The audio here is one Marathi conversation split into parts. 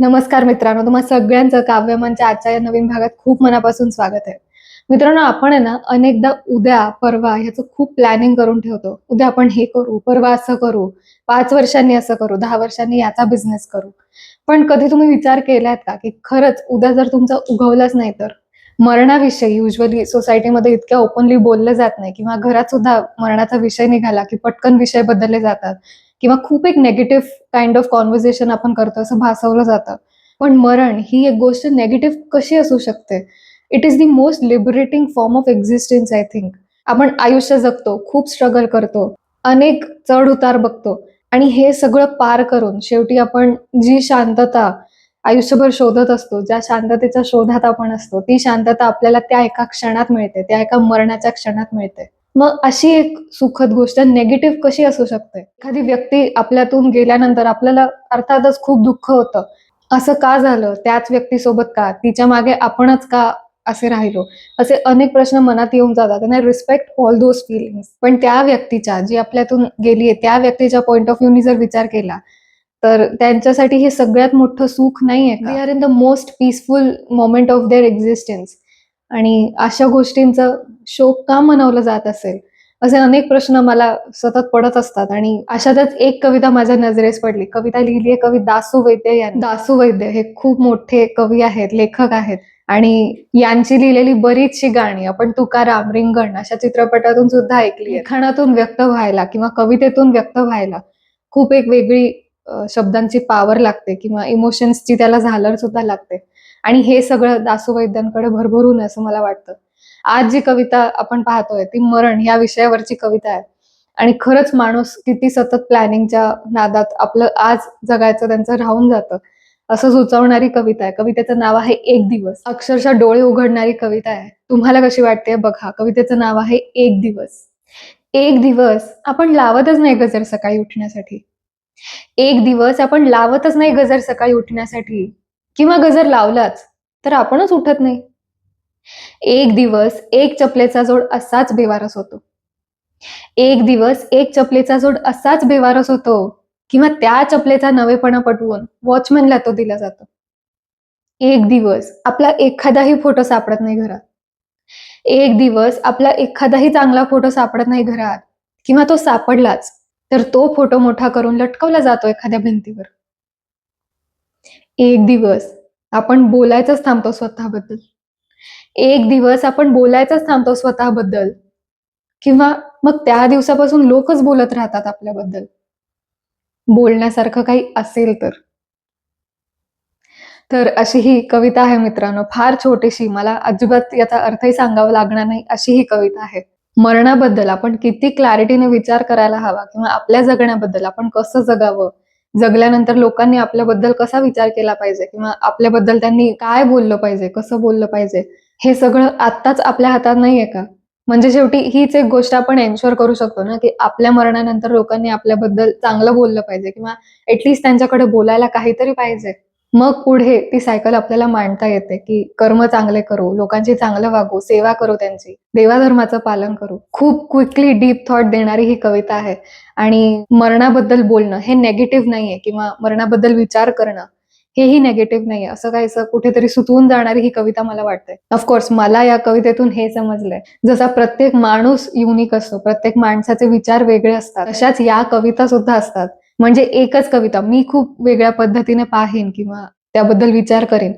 नमस्कार मित्रांनो तुम्हा सगळ्यांचं काव्यमनच्या आजच्या या नवीन भागात खूप मनापासून स्वागत आहे. मित्रांनो आपण आहे ना अनेकदा उद्या परवा ह्याचं खूप प्लॅनिंग करून ठेवतो. उद्या आपण हे करू परवा असं करू पाच वर्षांनी असं करू दहा वर्षांनी याचा बिझनेस करू. पण कधी तुम्ही विचार केलात का की खरंच उद्या जर तुमचं उगवलंच नाही तर? मरणाविषयी युजली सोसायटीमध्ये इतक्या ओपनली बोललं जात नाही किंवा घरात सुद्धा मरणाचा विषय निघाला की पटकन विषय बदलले जातात. किंवा खूप एक नेगेटिव्ह काइंड ऑफ कॉन्व्हर्सेशन आपण करतो असं भासवलं जातं. पण मरण ही एक गोष्ट नेगेटिव्ह कशी असू शकते? It is the most liberating form of existence I think आपण आयुष्य जगतो खूप स्ट्रगल करतो अनेक चढ उतार बघतो आणि हे सगळं पार करून शेवटी आपण जी शांतता आयुष्यभर शोधत असतो ज्या शांततेच्या शोधात आपण असतो ती शांतता आपल्याला त्या एका क्षणात मिळते त्या एका मरणाच्या क्षणात मिळते. मग अशी एक सुखद गोष्ट नेगेटिव्ह कशी असू शकते? एखादी व्यक्ती आपल्यातून गेल्यानंतर आपल्याला अर्थातच खूप दुःख होतं. असं का झालं? त्याच व्यक्तीसोबत का? तिच्यामागे आपणच का असे राहिलो? असे अनेक प्रश्न मनात येऊन जातात आणि रिस्पेक्ट ऑल दोज फिलिंग्स पण त्या व्यक्तीच्या जी आपल्यातून गेलीये त्या व्यक्तीच्या पॉईंट ऑफ व्ह्यूनी जर विचार केला तर त्यांच्यासाठी हे सगळ्यात मोठं सुख नाहीये they are in the most peaceful moment of their existence आणि अशा गोष्टींचं शोक का मनवलं जात असेल? असे अनेक प्रश्न मला सतत पडत असतात आणि अशातच एक कविता माझ्या नजरेस पडली. कविता लिहिली आहे कवी दासू वैद्य यांनी. दासू वैद्य हे खूप मोठे कवी आहेत लेखक आहेत आणि यांची लिहिलेली बरीचशी गाणी आपण तुकाराम रिंगण अशा चित्रपटातून सुद्धा ऐकली लिखाणातून व्यक्त व्हायला किंवा कवितेतून व्यक्त व्हायला खूप एक वेगळी शब्दांची पावर लागते किंवा इमोशन्सची त्याला झालर सुद्धा लागते. आणि हे सगळं दासू वैद्यांकडे भरभरून असं मला वाटतं. आज जी कविता आपण पाहतोय ती मरण या विषयावरची कविता आहे. आणि खरंच माणूस किती सतत प्लॅनिंगच्या नादात आपलं आज जगायचं त्यांचं राहून जातं असं सुचवणारी कविता आहे. कवितेचं नाव आहे एक दिवस. अक्षरशः डोळे उघडणारी कविता आहे. तुम्हाला कशी वाटते बघा कवितेचं नाव आहे एक दिवस. एक दिवस आपण लावतच नाही गजर सकाळी उठण्यासाठी. एक दिवस आपण लावतच नाही गजर सकाळी उठण्यासाठी. किंवा गजर लावलाच तर आपणच उठत नाही. एक दिवस एक चपलेचा जोड असाच बेवारस होतो. एक दिवस एक चपलेचा जोड असाच बेवारस होतो किंवा त्या चपलेचा नवेपणा पटवून वॉचमॅनला तो दिला जातो. एक दिवस आपला एखादाही फोटो सापडत नाही घरात. एक दिवस आपला एखादाही चांगला फोटो सापडत नाही घरात किंवा तो सापडलाच तर तो फोटो मोठा करून लटकवला जातो एखाद्या भिंतीवर. एक दिवस आपण बोलायचंच थांबतो स्वतःबद्दल. एक दिवस आपण बोलायचंच थांबतो स्वतःबद्दल. किंवा मग त्या दिवसापासून लोकच बोलत राहतात आपल्याबद्दल. बोलण्यासारखं काही असेल तर. तर अशी ही कविता आहे मित्रांनो फार छोटीशी मला अजिबात याचा अर्थही सांगावा लागणार नाही अशी ही कविता आहे. मरणाबद्दल आपण किती क्लॅरिटीने विचार करायला हवा किंवा आपल्या जगण्याबद्दल आपण कसं जगावं जगल्यानंतर लोकांनी आपल्याबद्दल कसा विचार केला पाहिजे? किंवा आपल्याबद्दल त्यांनी काय बोललं पाहिजे? कसं बोललं पाहिजे? हे सगळं आत्ताच आपल्या हातात नाहीये का? म्हणजे शेवटी हीच एक गोष्ट आपण एन्शुअर करू शकतो ना की आपल्या मरणानंतर लोकांनी आपल्याबद्दल चांगलं बोललं पाहिजे. किंवा ऍटलिस्ट त्यांच्याकडे बोलायला काहीतरी पाहिजे. मग पुढे ती सायकल आपल्याला मांडता येते की कर्म चांगले करू लोकांची चांगलं वागू सेवा करू त्यांची देवाधर्माचं पालन करू. खूप क्विकली डीप थॉट देणारी ही कविता आहे. आणि मरणाबद्दल बोलणं हे नेगेटिव्ह नाहीये किंवा मरणाबद्दल विचार करणं हेही नेगेटिव्ह नाहीये. असं काहीसं कुठेतरी सुचवून जाणारी ही कविता मला वाटते ऑफकोर्स मला या कवितेतून हे समजलंय. जसा प्रत्येक माणूस युनिक असतो प्रत्येक माणसाचे विचार वेगळे असतात तशाच या कविता सुद्धा असतात. म्हणजे एकच कविता. मी खूप वेगळ्या पद्धतीने पाहीन किंवा त्याबद्दल विचार करेन.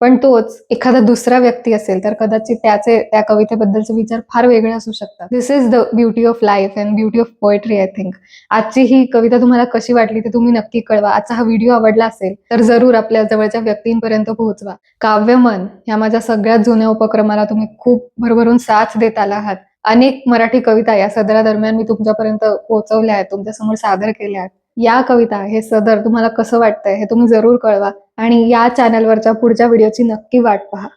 पण तोच एखादा दुसरा व्यक्ती असेल तर कदाचित त्याचे त्या कवितेबद्दलचे विचार फार वेगळे असू शकतात. This is the beauty of life and beauty of poetry I think आजची ही कविता तुम्हाला कशी वाटली ते तुम्ही नक्की कळवा. आजचा हा व्हिडिओ आवडला असेल तर जरूर आपल्या जवळच्या व्यक्तींपर्यंत पोहोचवा. काव्यमन या माझ्या सगळ्यात जुन्या उपक्रमाला तुम्ही खूप भरभरून साथ देत आला आहात. अनेक मराठी कविता या सदरादरम्यान मी तुमच्यापर्यंत पोहोचवल्या आहेत तुमच्यासमोर सादर केल्या आहेत. या कविता हे सदर तुम्हाला कसं वाटतंय हे तुम्ही जरूर कळवा. आणि या चॅनलवरच्या पुढच्या व्हिडिओची नक्की वाट पहा.